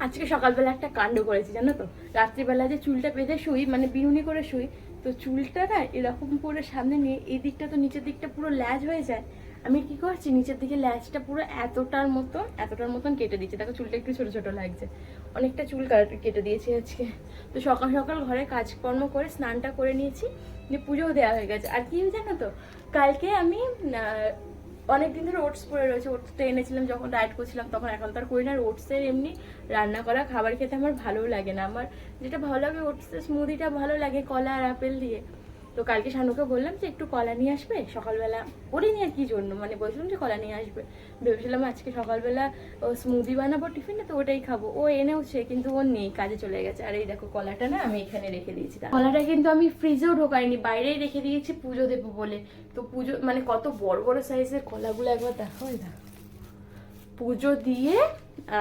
আজকে সকালবেলা একটা কাণ্ড করেছি, জানো তো? রাত্রিবেলা যে চুলটা বেঁধে শুই মানে বিনুনি করে শুই, তো চুলটা না এরকম করে সামনে নিয়ে এই দিকটা তো নিচের দিকটা পুরো ল্যাজ হয়ে যায়। আমি কি করছি? নিচের দিকে ল্যাজটা পুরো এতটার মতন এতটার মতন কেটে দিচ্ছি। দেখো, চুলটা একটু ছোটো ছোটো লাগছে। অনেকটা চুল কাট- দিয়েছি আজকে। তো সকাল সকাল ঘরে কাজকর্ম করে স্নানটা করে নিয়েছি যে পুজোও দেওয়া হয়ে গেছে। আর কি জানো তো? কালকে আমি অনেকদিন ধরে ওটস পরে রয়েছে ওটসটা এনেছিলাম, যখন ডায়েট করছিলাম, তখন এখন তার করি না। ওটসের এমনি রান্না করা, খাবার খেতে আমার ভালো লাগে না। আমার যেটা ভালো লাগে, ওটসের স্মুদিটা ভালো লাগে, কলা আর আপেল দিয়ে। তো কালকে শানুকে বললাম যে একটু কলা নিয়ে আসবে, সকালবেলা করিনি আর কি জন্য? মানে বলছিলাম যে কলা নিয়ে আসবে। ভেবেছিলাম আজকে সকালবেলা, ও স্মুদি বানাবো টিফিনে তো ওটাই খাব। ও এনেওছে, কিন্তু ও নেই, কাজে চলে গেছে। আর এই দেখো কলাটা না আমি এখানে রেখে দিয়েছি। কলাটা কিন্তু আমি ফ্রিজেও ঢোকাইনি, বাইরেই রেখে দিয়েছি পুজো দেবো বলে। তো পুজো মানে কত বড় বড় সাইজের কলাগুলো একবার দেখো দেখো। পুজো দিয়ে,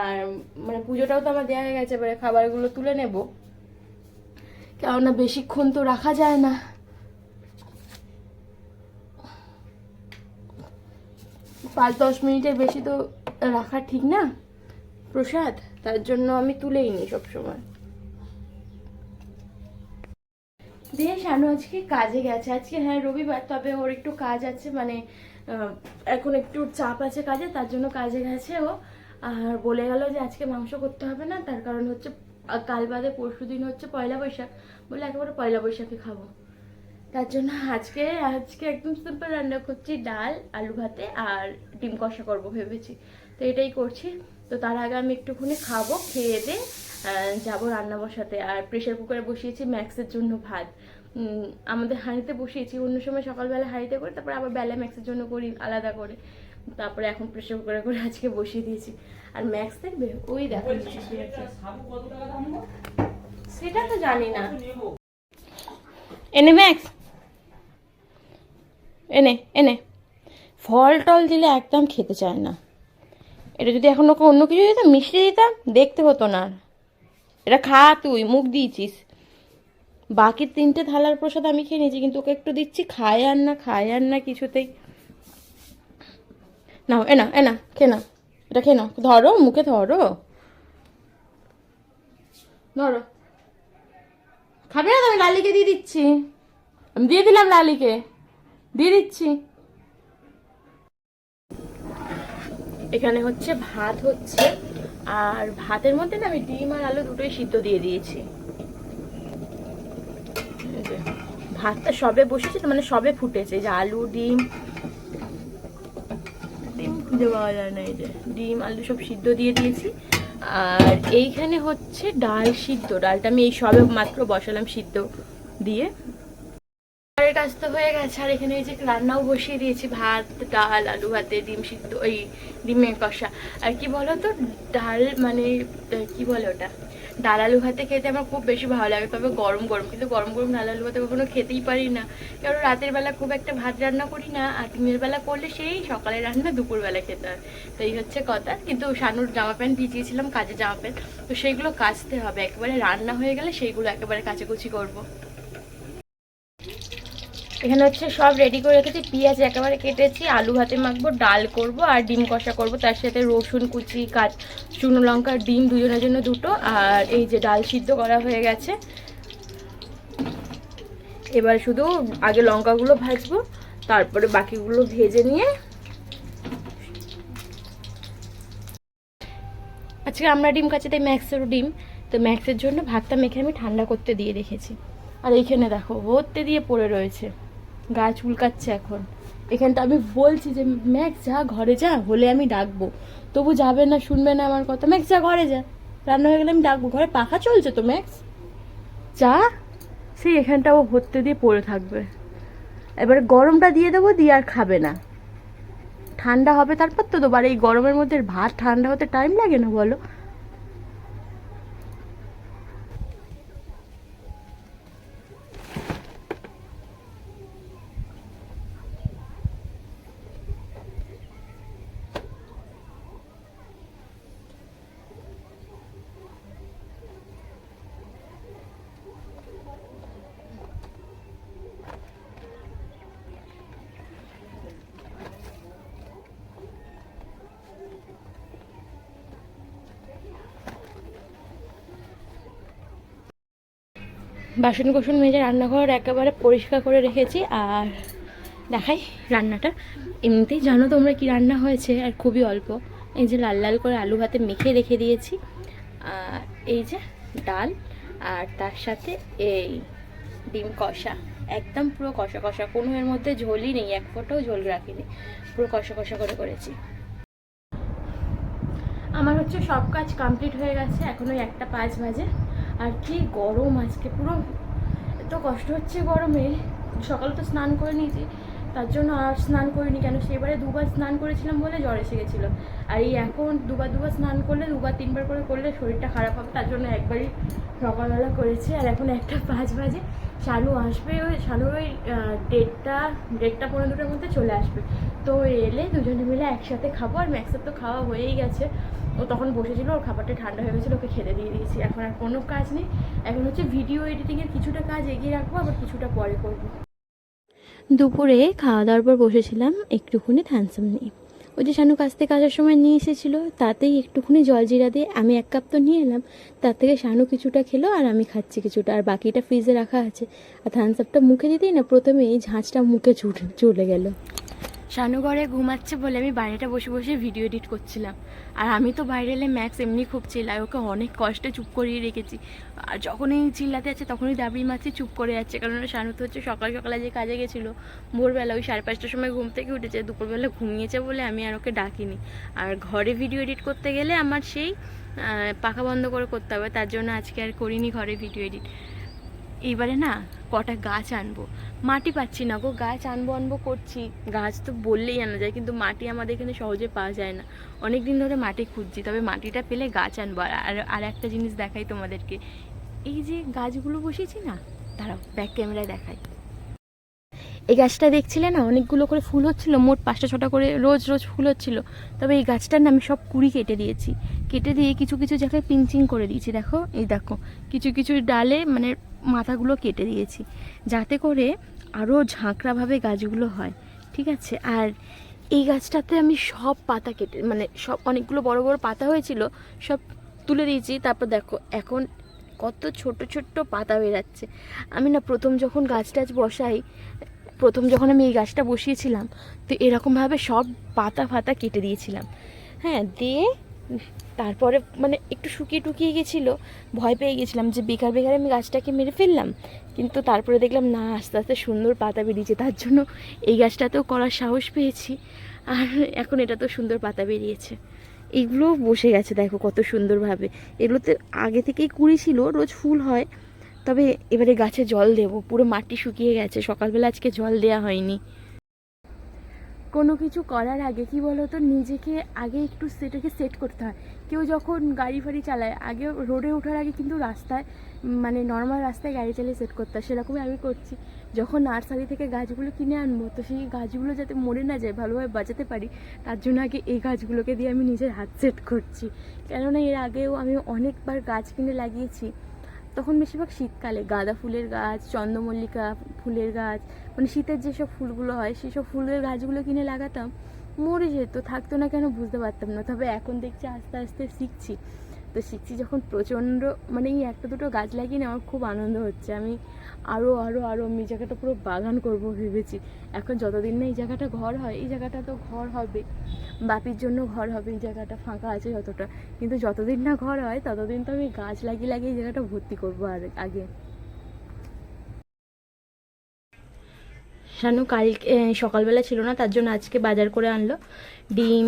আর মানে পুজোটাও তো আমার দেওয়া হয়ে গেছে, এবারে খাবারগুলো তুলে নেব। কেননা বেশিক্ষণ তো রাখা যায় না। পাঁচ দশ মিনিটের বেশি তো রাখা ঠিক না? প্রসাদ, তার জন্য আমি তুলেই নিই সবসময়। দিয়ে শানু আজকে কাজে গেছে। আজকে হ্যাঁ রবিবার, তবে ওর একটু কাজ আছে মানে এখন একটু চাপ আছে কাজে, তার জন্য কাজে গেছে ও। আর বলে গেল যে আজকে মাংস করতে হবে না, তার কারণ হচ্ছে কাল বাদে পরশু দিন হচ্ছে পয়লা বৈশাখ। বলে একেবারে পয়লা বৈশাখে খাব। তার জন্য আজকে আজকে একদম সিম্পল রান্না করছি ডাল আলু ভাতে আর ডিম কষা করব ভেবেছি। তো এটাই করছি। তো তার আগে আমি একটুখানি খাব খেয়ে দিয়ে যাব রান্না বসাতে। আর প্রেশার কুকারে বসিয়েছি ম্যাক্সের জন্য ভাত। আমাদের হাঁড়িতে বসিয়েছি। অন্য সময় সকালবেলা হাঁড়িতে করি তারপরে আবার বেলা ম্যাক্সের জন্য করি আলাদা করে। তারপরে এখন প্রেশার কুকারে করে আজকে বসিয়ে দিয়েছি। আর ম্যাক্স দেখবে ওই দেখো। সেটা তো জানি না। এনে ম্যাক্স এনে এনে। ফল টল দিলে একদম খেতে চায় না। এটা যদি এখন ওকে অন্য কিছু দিতাম, মিষ্টি দিতাম, দেখতে হতো না আর। এটা খা তুই, মুখ দিয়েছিস। বাকি তিনটে থালার প্রসাদ আমি খেয়ে নিয়েছি, কিন্তু ওকে একটু দিচ্ছি, খায় আর না, খায় আর না কিছুতেই। নাও, এ না এ না খেয়ে নাও এটা খেয়ে ধরো, মুখে ধরো। ধরো। খাবে না আমি লালিকে দিয়ে দিচ্ছি। আমি দিয়ে দিলাম লালিকে। দিয়ে দিচ্ছি। এখানে হচ্ছে ভাত হচ্ছে, আর ভাতের মধ্যে না আমি ডিম আর আলু দুটোই সিদ্ধ দিয়ে দিয়েছি। ভাতটা সবে বসেছে মানে সবে ফুটেছে যে আলু, ডিম। ডিম খুঁজে পাওয়া যায় না, এই যে ডিম, আলু সব সিদ্ধ দিয়ে দিয়েছি। আর এইখানে হচ্ছে ডাল সিদ্ধ, ডালটা আমি এই সবে মাত্র বসালাম সিদ্ধ দিয়ে। খাবারের কাজ তো হয়ে গেছে, আর এখানে এই যে রান্নাও বসিয়ে দিয়েছি, ভাত, ডাল, আলু ভাতে, ডিম সিদ্ধ, ওই ডিমের কষা। আর কি বলো তো ডাল মানে কি বলে ওটা? ডাল আলু ভাতে খেতে আমার খুব বেশি ভালো লাগে, তবে গরম গরম, কিন্তু গরম গরম ডাল আলু ভাতে কখনো খেতেই পারি না। কারণ রাতের বেলা খুব একটা ভাত রান্না করি না, আর দিনের বেলা করলে সেই সকালে রান্না দুপুরবেলা খেতে হয়। তো এই হচ্ছে কথা, কিন্তু শানুর জামা প্যান্ট ভিজিয়েছিলাম, কাজে জামা প্যান্ট, তো সেইগুলো কাচতে হবে। একেবারে রান্না হয়ে গেলে সেইগুলো একেবারে কাচাকুচি করব। এখানে হচ্ছে সব রেডি করে রেখেছি, পেঁয়াজ একেবারে কেটেছি, আলু ভাতে মাখবো, ডাল করব আর ডিম কষা করব। তার সাথে রসুন, কুচি কাট শুকনো লঙ্কা, ডিম দুজনের জন্য দুটো আর এই যে ডাল সিদ্ধ করা হয়ে গেছে। এবার শুধু আগে লঙ্কাগুলো ভাজবো, তারপরে বাকিগুলো ভেজে নিয়ে আজকে আমরা ডিম কাছে তাই ম্যাক্সেরও ডিম। তো ম্যাক্সের জন্য ভাতটা মেখে আমি ঠান্ডা করতে দিয়ে রেখেছি। আর এইখানে দেখো, ভর্তে দিয়ে পড়ে রয়েছে। গা চুলকাচ্ছে এখন। এখানটা আমি বলছি যে ম্যাক্স যা ঘরে যা, হলে আমি ডাকবো। তবু যাবে না, শুনবে না আমার কথা। ম্যাক্স যা ঘরে যা। রান্না হয়ে গেলে আমি ডাকবো। ঘরে পাখা চলছে তো ম্যাক্স যা। সেই এখানটা ও ভর্তে দিয়ে পড়ে থাকবে। এবারে গরমটা দিয়ে দেবো, দিয়ে আর খাবে না। ঠান্ডা হবে তারপর তো দেবো। আর এই গরমের মধ্যে ভাত ঠান্ডা হতে টাইম লাগে না বলো? বাসন কোসন মেজে রান্নাঘর একেবারে পরিষ্কার করে রেখেছি, আর দেখাই রান্নাটা। এমনিতেই জানো তোমরা কি রান্না হয়েছে, আর খুবই অল্প। এই যে লাল লাল করে আলু ভাতে মেখে রেখে দিয়েছি, আর এই যে ডাল, আর তার সাথে এই ডিম কষা। একদম পুরো কষা কষা, কোনো এর মধ্যে ঝোলই নেই, এক ফোঁটাও ঝোল রাখিনি। পুরো কষা কষা করে করেছি। আমার হচ্ছে সব কাজ কমপ্লিট হয়ে গেছে, এখন ওই একটা পাঁচ বাজে। আর কি গরম আজকে পুরো এত কষ্ট হচ্ছে গরমে। সকালে তো স্নান করে নিয়েছি। তার জন্য আর স্নান করিনি কেন? সেবারে দুবার স্নান করেছিলাম বলে জ্বর এসে গেছিল। আর এই এখন দুবার দুবার স্নান করলে, দুবার তিনবার করে করলে শরীরটা খারাপ হবে, তার জন্য একবারই সকালবেলা করেছি। আর এখন একটা পাঁচ বাজে শানু আসবে ওই শানু ওই দেড়টা দেড়টা পনেরো দুটোর মধ্যে চলে আসবে। তো এলে দুজনে মিলে একসাথে খাব, আর ম্যাক্সের তো খাওয়া হয়েই গেছে। ও তখন বসেছিল, ওর খাবারটা ঠান্ডা হয়ে গেছিল, ওকে খেতে দিয়ে দিয়েছি। এখন আর কোনো কাজ নেই। এখন হচ্ছে ভিডিও এডিটিংয়ের কিছুটা কাজ এগিয়ে রাখব, আবার কিছুটা পরে করব। দুপুরে খাওয়া দাওয়ার পর বসেছিলাম একটুখানি থ্যানসাম নিয়ে। ওই যে শানু কাছ থেকে আসার সময় নিয়ে এসেছিল, তাতেই একটুখানি জল জিরা দিয়ে আমি এক কাপ তো নিয়ে এলাম, তার থেকে শানু কিছুটা খেলো আর আমি খাচ্ছি কিছুটা। আর বাকিটা ফ্রিজে রাখা আছে। আর থানসাপটা মুখে দিতেই না, প্রথমে এই ঝাঁঝটা মুখে চলে গেল। শানু ঘরে ঘুমাচ্ছে বলে আমি বাইরেটা বসে বসে ভিডিও এডিট করছিলাম। আর আমি তো বাইরে এলে ম্যাক্স এমনি খুব চিল্লায়, ওকে অনেক কষ্টে চুপ করিয়ে রেখেছি। আর যখনই চিল্লাতে যাচ্ছে তখনই দাবি মারছি চুপ করে যাচ্ছে কারণ শানু তো হচ্ছে সকাল সকালে যে কাজে গেছিল, ভোরবেলা ওই সাড়ে পাঁচটার সময় ঘুম থেকে উঠেছে, দুপুরবেলা ঘুমিয়েছে বলে আমি আর ওকে ডাকিনি। আর ঘরে ভিডিও এডিট করতে গেলে আমার সেই পাখা বন্ধ করে করতে হবে, তার জন্য আজকে আর করিনি ঘরে ভিডিও এডিট এইবারে না কটা গাছ আনব। মাটি পাচ্ছি না গো, গাছ আনব আনব করছি। গাছ তো বললেই আনা যায়, কিন্তু মাটি আমাদের এখানে সহজে পাওয়া যায় না। অনেক দিন ধরে মাটি খুঁজছি, তবে মাটিটা পেলে গাছ আনব। আর, আর- একটা জিনিস দেখাই তোমাদেরকে। এই যে গাছগুলো বসিয়েছি না, দাঁড়াও ব্যাক ক্যামেরায় দেখাই। এই গাছটা দেখছিলে না, অনেকগুলো করে ফুল হচ্ছিল, মোট পাঁচটা ছটা করে রোজ রোজ ফুল হচ্ছিল। তবে এই গাছটার না আমি সব কুড়ি কেটে দিয়েছি। কেটে দিয়ে কিছু কিছু জায়গায় পিঞ্চিং করে দিয়েছি, দেখো, এই দেখো। কিছু কিছু ডালে মানে মাথাগুলো কেটে দিয়েছি, যাতে করে আরও ঝাঁকড়াভাবে গাছগুলো হয়, ঠিক আছে? আর এই গাছটাতে আমি সব পাতা কেটে মানে সব অনেকগুলো বড় বড় পাতা হয়েছিল, সব তুলে দিয়েছি। তারপর দেখো, এখন কত ছোট ছোট্ট পাতা বেরাচ্ছে। আমি না প্রথম যখন গাছ টাছ বসাই, প্রথম যখন আমি এই গাছটা বসিয়েছিলাম, তো এরকমভাবে সব পাতা ফাতা কেটে দিয়েছিলাম। হ্যাঁ দিয়ে তারপরে মানে একটু শুকিয়ে টুকিয়ে গেছিল, ভয় পেয়ে গেছিলাম যে বেকার বেকার আমি গাছটাকে মেরে ফেললাম। কিন্তু তারপরে দেখলাম, না, আস্তে আস্তে সুন্দর পাতা বেরিয়েছে, তার জন্য এই গাছটাতেও করার সাহস পেয়েছি। আর এখন এটা তো সুন্দর পাতা বেরিয়েছে। এগুলো বসে গেছে, দেখো কত সুন্দরভাবে। এগুলোতে আগে থেকেই কুড়ি ছিল, রোজ ফুল হয়। তবে এবারে গাছে জল দেবো, পুরো মাটি শুকিয়ে গেছে, সকালবেলা আজকে জল দেওয়া হয়নি। কোনো কিছু করার আগে, কি বলতো, নিজেকে আগে একটু সেটাকে সেট করতে হয়। কেউ যখন গাড়ি ফাড়ি চালায়, আগে রোডে ওঠার আগে কিন্তু রাস্তায় মানে নর্মাল রাস্তায় গাড়ি চালিয়ে সেট করতে হয়। সেরকমই আমি করছি। যখন নার্সারি থেকে গাছগুলো কিনে আনব, তো সেই গাছগুলো যাতে মরে না যায়, ভালোভাবে বাঁচাতে পারি, তার জন্য আগে এই গাছগুলোকে দিয়ে আমি নিজের হাত সেট করছি। কেননা এর আগেও আমি অনেকবার গাছ কিনে লাগিয়েছি। তখন বেশিরভাগ শীতকালে গাঁদা ফুলের গাছ, চন্দ্রমল্লিকা ফুলের গাছ মানে শীতের যেসব ফুলগুলো হয়, সেসব ফুলের গাছগুলো কিনে লাগাতাম। মরে যেত, থাকতো না কেন বুঝতে পারতাম না। তবে এখন দেখছি আস্তে আস্তে শিখছি। তো শিখছি যখন প্রচণ্ড মানে এই একটা দুটো গাছ লাগিয়ে আমার খুব আনন্দ হচ্ছে। আমি আরও আরও আরও আমি জায়গাটা পুরো বাগান করব ভেবেছি। এখন যতদিন না এই জায়গাটা ঘর হয়, এই জায়গাটা তো ঘর হবে। বাপির জন্য ঘর হবে, এই জায়গাটা ফাঁকা আছে যতটা। কিন্তু যতদিন না ঘর হয়, ততদিন তো আমি গাছ লাগিয়ে লাগিয়ে এই জায়গাটা ভর্তি করব আর আগে। শানু কালকে সকালবেলা ছিল না, তার জন্য আজকে বাজার করে আনলো। ডিম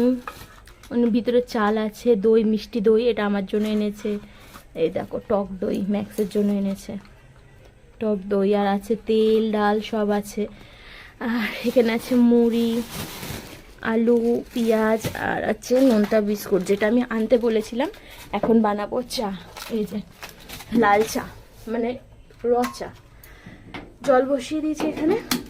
ভিতরে চাল আছে, দই, মিষ্টি দই, এটা আমার জন্য এনেছে। এই দেখো, টক দই, ম্যাক্সের জন্য এনেছে। টক দই, আর আছে তেল, ডাল, সব আছে। আর এখানে আছে মুড়ি, আলু, পেঁয়াজ, আর আছে নোনতা বিস্কুট, যেটা আমি আনতে বলেছিলাম। এখন বানাবো চা। এই যে, লাল চা মানে র চা। জল বসিয়ে দিয়েছি এখানে।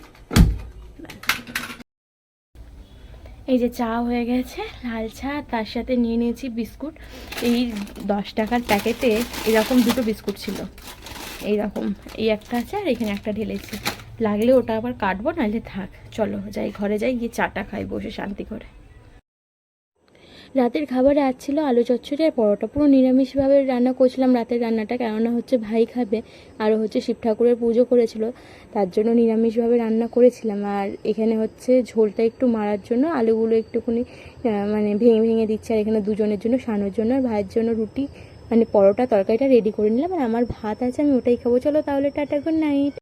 এই যে চা হয়ে গেছে, লাল চা তার সাথে নিয়ে নিয়েছি বিস্কুট। এই দশ টাকার প্যাকেটে এরকম দুটো বিস্কুট ছিল। এই রকম এই একটা আছে আর এখানে একটা ঢেলেছি। লাগলে ওটা আবার কাটবো, নাহলে থাক। চলো, যাই, ঘরে যাই, গিয়ে চাটা খাই, বসে শান্তি করে। রাতের খাবারে আজ ছিল, আলু চচ্চড়ি আর পরোটা। পুরো নিরামিষভাবে রান্না করছিলাম, রাতের রান্নাটা। কেননা হচ্ছে ভাই খাবে আরও হচ্ছে শিব ঠাকুরের পুজো করেছিল, তার জন্য নিরামিষভাবে রান্না করেছিলাম। আর এখানে হচ্ছে ঝোলটা একটু মারার জন্য, আলুগুলো একটুখানি মানে ভেঙে ভেঙে দিচ্ছে। আর এখানে দুজনের জন্য, শানোর জন্য আর ভাইয়ের জন্য রুটি মানে পরোটা, তরকারিটা রেডি করে নিলাম। আর আমার ভাত আছে, আমি ওটাই খাব। চলো তাহলে, টাটা গুড নাইট